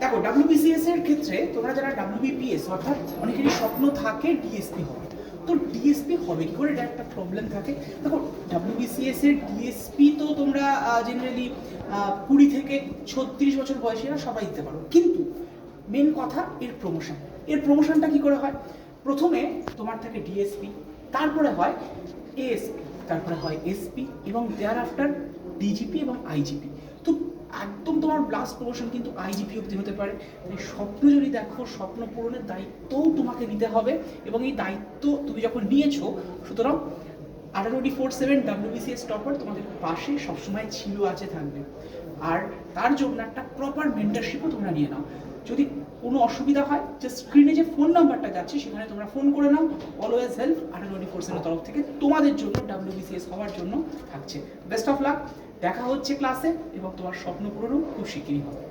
দেখো ডাব্লিউবিসিএস এর ক্ষেত্রে তোমরা যারা ডাব্লিউবিপিএস অর্থাৎ অনেকেরই স্বপ্ন থাকে ডিএসপি হবে তো ডিএসপি হবে কি করে? এটা একটা প্রবলেম থাকে। দেখো ডাব্লিউবিসিএস এর ডিএসপি তো তোমরা জেনারেলি কুড়ি থেকে ছত্রিশ বছর বয়সীরা সবাই দিতে পারো। কিন্তু মেন কথা এর প্রমোশন এর প্রমোশনটা কি করে হয়? প্রথমে তোমার থাকে ডিএসপি তারপরে হয় এএসপি তারপরে হয় এসপি এবং দেয়ার আফটার ডিজিপি এবং আইজিপি তো একদম তোমার লাস্ট প্রমোশন কিন্তু আইজিপি অব্দি হতে পারে। তাই স্বপ্ন যদি দেখো, স্বপ্ন পূরণের দায়িত্বও তোমাকে নিতে হবে এবং এই দায়িত্ব তুমি যখন নিয়েছো, সুতরাং আঠারোটি ফোর সেভেন ডাব্লিউবিসিএস টপার তোমাদের পাশে সবসময় ছিল, আছে, থাকবে। আর তার জন্য একটা প্রপার মেন্টারশিপও তোমরা নিয়ে নাও। যদি কোনো অসুবিধা হয় যে স্ক্রিনে যে ফোন নাম্বারটা যাচ্ছে, সেখানে তোমরা ফোন করে নাও। অলওয়েজ হেল্প আঠারোটি ফোর সেভেনের তরফ থেকে তোমাদের জন্য ডাব্লিউবিসিএস হওয়ার জন্য থাকছে। বেস্ট অফ লাক দেখা হচ্ছে ক্লাসে এবং তোমার স্বপ্ন পূরণও খুব শিগগিরই হবে।